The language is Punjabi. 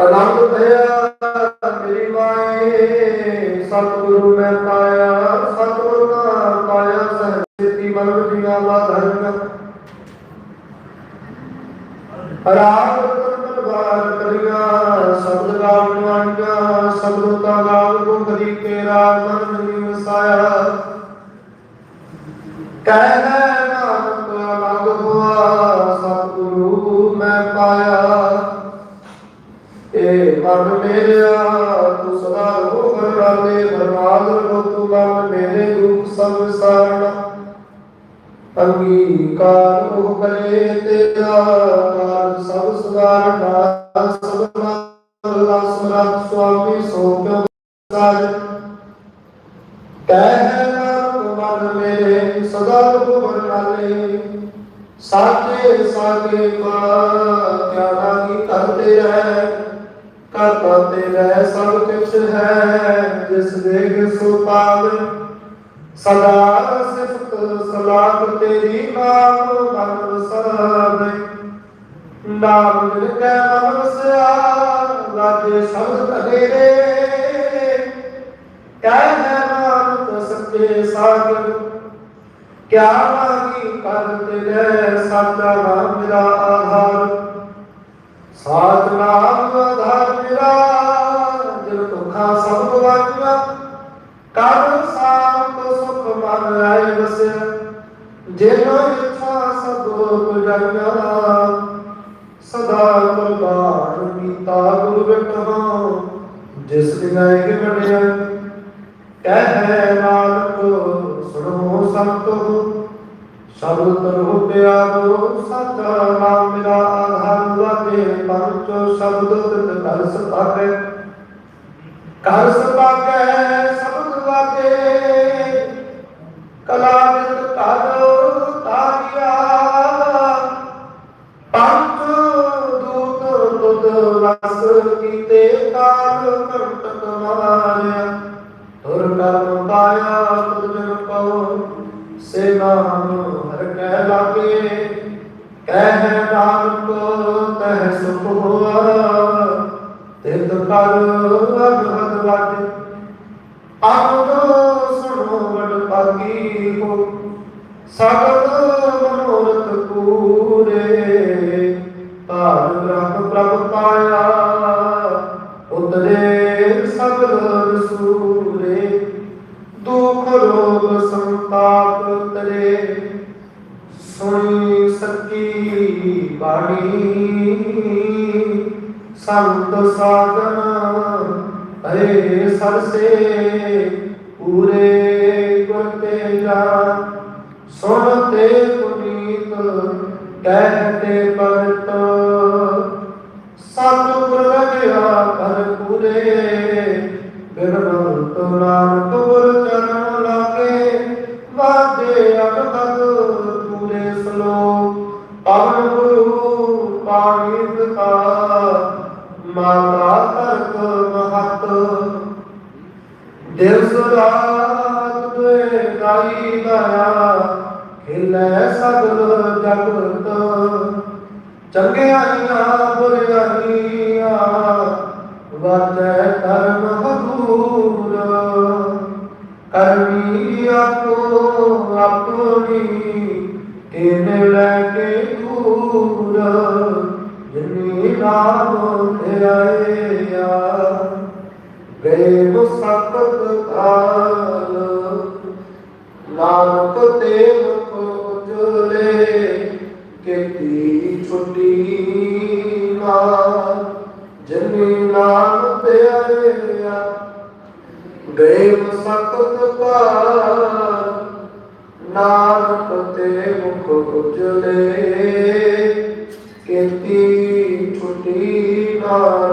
ਅਨੰਦ ਭਇਆ ਮੇਰੀ ਮਾਏ, ਸਤਿਗੁਰੂ ਮੈਂ ਪਾਇਆ, ਸਤਿਗੁਰੂ ਨਾ ਪਾਇਆ ਸਹਿਜਤੀ ਮਨ ਜੀਆਂ ਲਾ ਧਰਨ ਰਾਗ ਰਤਨ ਬਾਰ ਕਰਿਆ, ਸ਼ਬਦ ਗਾਵਣ ਵਾਂਗਾ ਸ਼ਬਦ ਤਾ ਗਾਵ ਕੋ ਕਰੀ ਕੇ ਰਾਗ ਮਨ ਨਹੀਂ ਵਸਾਇਆ। ਕਹਿ ਸਦਾ ਰੋ ਕਰ ਰਾਲੇ ਬਰਬਾਦ ਰੋ ਤੂੰ ਮਨ ਮੇਰੇ ਦੁਖ ਸਭ ਵਿਸਾਰਣਾ ਅੰਗੀਕਾਰ ਉਹ ਕਰੇ ਤੇਰਾ ਕਾਰਜ ਸਭ ਸੁਧਾਰਨਾ ਸਭ ਮਨ ਸਮਰੱਥ ਸੁਆਮੀ ਸੋ ਕਿਉ ਸਾਜ ਕਹਿ ਹੈ ਨਾਨਕ ਮਨ ਮੇਰੇ ਸਦਾ ਰੋ ਬਰਨਾਲੇ ਸਾਚੇ ਸਾਗੇ ਕਰਤਾ ਤੇਰਾ ਸਭ ਕੁਛ ਹੈ, ਜਿਸ ਦੇਖ ਸੋ ਪਾਵੇ। ਸਦਾ ਸਿਫਤ ਸਲਾਹ ਤੇਰੀ ਨਾਮ ਮਨ ਵਸਾਵੇ ਨਾਮ ਮਿਲ ਕੇ ਮਨ ਵਸਿਆ ਲਾਜੇ ਸ਼ਬਦ ਤੇਰੇ ਕਹਿ ਹੈ ਨਾਨਕ ਸੱਚੇ ਸਾਗਰ। ਕਿਆ ਮਾਗੀ ਕਰ ਤੇਰੇ, ਸਾਚਾ ਨਾਮ ਮੇਰਾ ਦੁਖਾਂ ਸਭ ਗਵਾਈਆਂ ਕਰ ਸਾਤ ਸੁਖ ਮਨ ਆਏ ਵਸਿਆ ਜਿਨ ਇੱਛਾ ਸਭ ਪੁਜਾਈਆਂ ਸਦਾ ਕੁਰਬਾਨ ਕੀਤਾ ਗੁਰੂ ਬਿਟਹੁ ਜਿਸ ਦਿਨਾਇ ਕੇ ਬਣਿਆ। ਕਹਿ ਨਾਨਕ, ਸੁਣੋ ਸੰਤੋ ਸ਼ਬਦ ਤਰੁ ਪਿਆਰੋ ਸਤਾ ਨਾਮ ਮੇਰਾ ਆਧਾਰ ਲਾਗੇ ਪੰਚੋ ਸ਼ਬਦ ਤਿਤ ਕਰ ਸਤਾਕੇ ਕਰ ਸਤਾਕੇ ਸ਼ਬਦ ਲਾਗੇ ਕਲਾ ਵਿਦ ਕਰ ਤਾਰਿਆ ਪੰਚ ਦੂਤ ਤੁਧ ਰਸ ਕੀਤੇ ਕਾਲ ਕੰਟਕ ਮਾਰਿਆ। ਤੁਰ ਕਰਮ ਪਾਇਆ, ਤੁਧ ਜਨ ਪਉ ਸੇ ਨਾਮ ਹਰ ਕਹਿ ਲਾਗੇ। ਕਹਿ ਨਾਨਕ, ਤਹ ਸੁਖ ਹੋਆ। ਤਿਤ ਕਰ ਅਗਦ ਵਾਜ। ਆਨੰਦ ਸੁਣੋ ਵਡ ਭਾਗੀ ਹੋ। ਸਗਲ ਮਨੋਰਥ ਪੂਰੇ। ਧਾਰ ਬ੍ਰਹਮ ਪ੍ਰਭ ਪਾਇਆ। ਉਤਰੇ ਸਗਲ ਸੂਰੇ। ਦੁਖ ਰੋਗ ਸੰਤਾਪ ਤਰੇ। ਸੁਣੀ ਸੱਚੀ ਬਾਣੀ। ਸੰਤ ਸਾਧਨ, ਹਰੇ ਸਰਸੇ, ਪੂਰੇ ਗੁਰ ਤੇ ਜਾ ਸੁਣ ਤੇ ਪੁਨੀਤ ਕਹਿਤੇ ਪਰਤ। ਸਤਿਗੁਰ ਰਗਿਆ ਕਰ ਪੂਰੇ ਬਿਰਬੰਤ ਨਾਨਕ ਗੁਰ ਚਰਨ ਲਾਗੇ। ਵਾਜੇ ਅਗਦ ਪੂਰੇ ਸਲੋ ਪਵਨ ਮਾਤਾ ਤਰਕ ਮਹਤ। ਦਿਵਸ ਰਾਤ ਦੇ ਗਾਈ ਗਾਇਆ ਖਿਲੇ ਸਗਲ ਜਗਤ ਚੰਗਿਆਈਆਂ ਬੁਰਿਆਈਆਂ ਵਾਜੈ ਕਰਮ ਹਦੂਰ ਕਰਮੀ ਆਪੋ ਆਪਣੀ ਕਿਨ ਲੈ ਕੇ ਦੂਰ। ਜਿਨੀ ਨਾਮ ਧਿਆਇਆ ਗਏ ਮੁਸਕਤ ਕਾਲ। ਨਾਨਕ ਤੇ ਮੁਖ ਉਜਲੇ ਕੀਤੀ ਛੁੱਟੀ ਨਾ। ਜਨੀ ਨਾਮ ਤੇ ਆਇਆ ਗਏ ਕਾਲ। ਨਾਨਕ ਤੇ ਮੁਖ ਉਜਲੇ ਕੀਤੀ ਛੁੱਟੀ ਨਾ